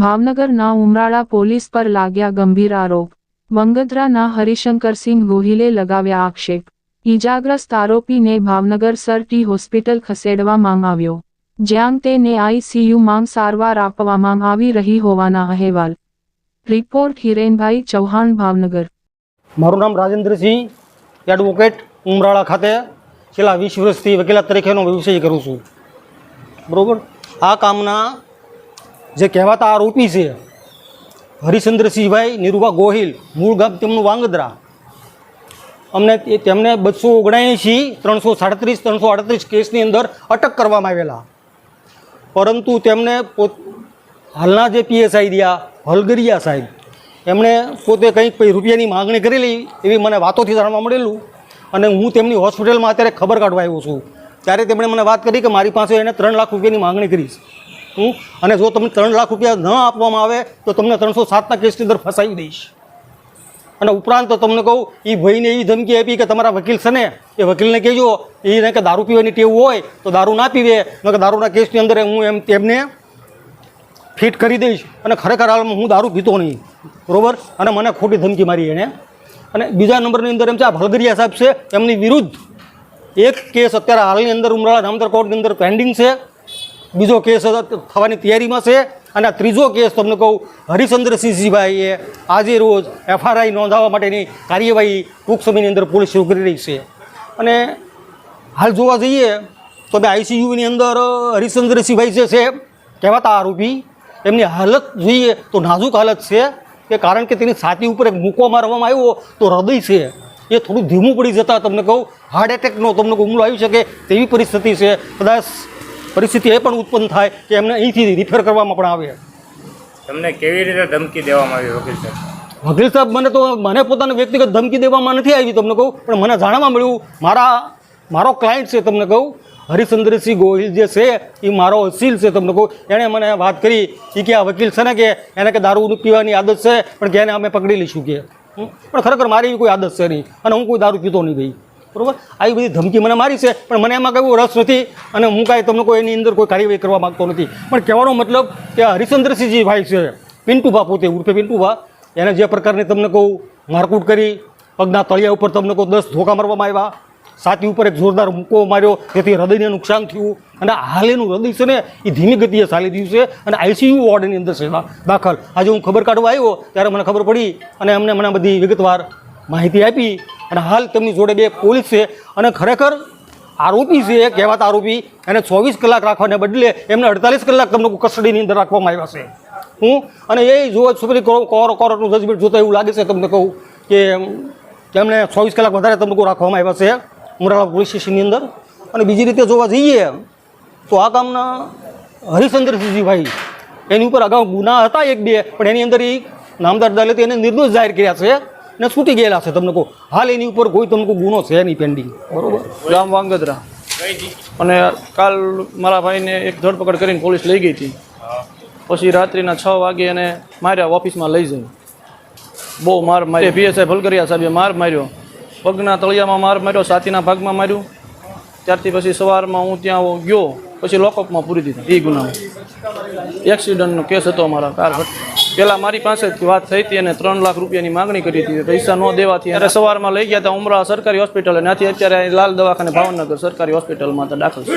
ભાવનગરના ઉમરાળા પોલીસ પર લાગ્યા ગંભીર આરોપ. વંગધરાના હરિશંકરસિંહ ગોહિલે લગાવ્યા આક્ષેપ. ઈજાગ્રસ્ત આરોપીને ભાવનગર સર ટી હોસ્પિટલ ખસેડવામાં આવ્યો. જ્યાં તેને આઈસીયુમાં સારવાર આપવામાં આવી રહી હોવાના અહેવાલ. રિપોર્ટ હિરેનભાઈ ચૌહાણ, ભાવનગર. મારું નામ રાજેન્દ્રસિંહ એડવોકેટ ઉમરાળા ખાતે છેલ્લા વીસ વર્ષથી વકીલાત તરીકેનો વ્યવસાય કરું છું. બરાબર? આ કામના જે કહેવાતા આરોપી છે, હરિચંદ્રસિંહભાઈ નિરૂબા ગોહિલ, મૂળ ગામ તેમનું વાંગદરા. અમને તેમને બસો ઓગણએંશી ત્રણસો સાડત્રીસ, ત્રણસો આડત્રીસ કેસની અંદર અટક કરવામાં આવેલા. પરંતુ તેમને પોત હાલના જે પીએસઆઈ રહ્યા, હલગરિયા સાહેબ, એમણે પોતે કંઈક પછી રૂપિયાની માગણી કરેલી એવી મને વાતોથી જાણવા મળેલું. અને હું તેમની હોસ્પિટલમાં અત્યારે ખબર કાઢવા આવ્યો છું. ત્યારે તેમણે મને વાત કરી કે મારી પાસે એને ત્રણ લાખ રૂપિયાની માગણી કરીશ. અને જો તમને ત્રણ લાખ રૂપિયા ન આપવામાં આવે, તો તમને ત્રણસો સાતના કેસની અંદર ફસાવી દઈશ. અને ઉપરાંત તો તમને કહું એ ભાઈને એવી ધમકી આપી કે તમારા વકીલ છે એ વકીલને કહેજો એને કે દારૂ પીવાની ટેવ હોય, તો દારૂ ના પીવે કે દારૂના કેસની અંદર હું એમ તેમને ફિટ કરી દઈશ. અને ખરેખર હાલમાં હું દારૂ પીતો નહીં. બરોબર? અને મને ખોટી ધમકી મારી એણે. અને બીજા નંબરની અંદર એમ છે, આ ભલગરિયા સાહેબ છે, એમની વિરુદ્ધ એક કેસ અત્યારે હાલની અંદર ઉમરાળા, નામદાર કોર્ટની અંદર પેન્ડિંગ છે. બીજો કેસ થવાની તૈયારીમાં છે. અને ત્રીજો કેસ તમને કહું, હરિચંદ્રસિંહજીભાઈએ આજે રોજ એફઆરઆઈ નોંધાવવા માટેની કાર્યવાહી ટૂંક સમયની અંદર પોલીસ શરૂ કરી રહી છે. અને હાલ જોવા જઈએ, તો બે આઈસીયુની અંદર હરિચંદ્રસિંહભાઈ જે છે, કહેવાતા આરોપી, એમની હાલત જોઈએ તો નાજુક હાલત છે કે કારણ કે તેની છાતી ઉપર એક મૂકો મારવામાં આવ્યો તો હૃદય છે. એ થોડું ધીમું પડી જતાં તમને કહું હાર્ટ એટેકનો તમને હુમલો આવી શકે તેવી પરિસ્થિતિ છે. કદાચ પરિસ્થિતિ એ પણ ઉત્પન્ન થાય કે એમને અહીંથી રિફેર કરવામાં પણ આવે. તમને કેવી રીતે ધમકી દેવામાં આવી વકીલ સાહેબ? વકીલ સાહેબ મને તો મને પોતાને વ્યક્તિગત ધમકી દેવામાં નથી આવી તમને કહું પણ મને જાણવા મળ્યું મારા મારો ક્લાયન્ટ છે તમને કહું હરિચંદ્રસિંહ ગોહિલ જે છે એ મારો અસીલ છે તમને કહું. એણે મને વાત કરી એ કે આ વકીલ છે ને કે એને કે દારૂ પીવાની આદત છે પણ કે એને અમે પકડી લઈશું કે. પણ ખરેખર મારી એવી કોઈ આદત છે નહીં અને હું કોઈ દારૂ પીતો નહીં ભાઈ. બરોબર? આવી બધી ધમકી મને મારી છે, પણ મને એમાં કઈ રસ નથી અને હું કાંઈ તમને કોઈ એની અંદર કોઈ કાર્યવાહી કરવા માગતો નથી. પણ કહેવાનો મતલબ કે હરિશ્ચંદ્રસિંહજી ભાઈ છે, પિન્ટુભા પોતે, ઉર્ફે પિન્ટુભા, એને જે પ્રકારની તમને કહું, મારકૂટ કરી, પગના તળિયા ઉપર તમને કહું, દસ ધોકા મારવામાં આવ્યા. છાતી ઉપર એક જોરદાર મૂકો માર્યો, જેથી હૃદયને નુકસાન થયું. અને હાલ એનું હૃદય છે ને, એ ધીમી ગતિએ ચાલી રહ્યું છે અને આઈસીયુ વોર્ડની અંદર છે દાખલ. આજે હું ખબર કાઢવા આવ્યો, ત્યારે મને ખબર પડી અને એમને મને બધી વિગતવાર માહિતી આપી. અને હાલ તેમની જોડે બે પોલીસ છે અને ખરેખર આરોપી છે કહેવાતા આરોપી, એને ચોવીસ કલાક રાખવાને બદલે એમને અડતાલીસ કલાક તમને કસ્ટડીની અંદર રાખવામાં આવ્યા છે. હું અને એ જો સુપ્રીમ કોર્ટ કોર્ટનું જજમેન્ટ જોતા એવું લાગે છે તમને કહું કે તેમણે ચોવીસ કલાક વધારે તમને રાખવામાં આવ્યા છે મોરાળા પોલીસ સ્ટેશનની અંદર. અને બીજી રીતે જોવા જઈએ તો આ કામના હરિચંદ્રસિંહજીભાઈ એની ઉપર અગાઉ ગુના હતા એક બે, પણ એની અંદર એ નામદાર અદાલતે એને નિર્દોષ જાહેર કર્યા છે. ને છૂટી ગયેલા છે. તમને કહું હાલ એની ઉપર કોઈ તમને ગુનો છે નહીં પેન્ડિંગ બરોબર. ગામ વાંગદરા. અને કાલ મારા ભાઈને એક ધરપકડ કરીને પોલીસ લઈ ગઈ હતી. પછી રાત્રિના છ વાગે એને માર્યા ઓફિસમાં લઈ જઈ. બહુ માર માર્યો. પીએસઆઈ ભલકરિયા સાહેબે માર માર્યો. પગના તળિયામાં માર માર્યો છાતીના ભાગમાં માર્યું. ત્યારથી પછી સવારમાં હું ત્યાં ગયો. પછી લોકઅપમાં પૂરી દીધા. એ ગુનામાં. એક્સિડન્ટનો કેસ હતો અમારા કાર પહેલાં મારી પાસે વાત થઈ હતી અને ત્રણ લાખ રૂપિયાની માગણી કરી હતી. પૈસા ન દેવાથી ત્યારે સવારમાં લઈ ગયા હતા ઉમરા સરકારી હોસ્પિટલ અને ત્યાંથી અત્યારે લાલ દવાખાને ભાવનગર સરકારી હોસ્પિટલમાં દાખલ છે.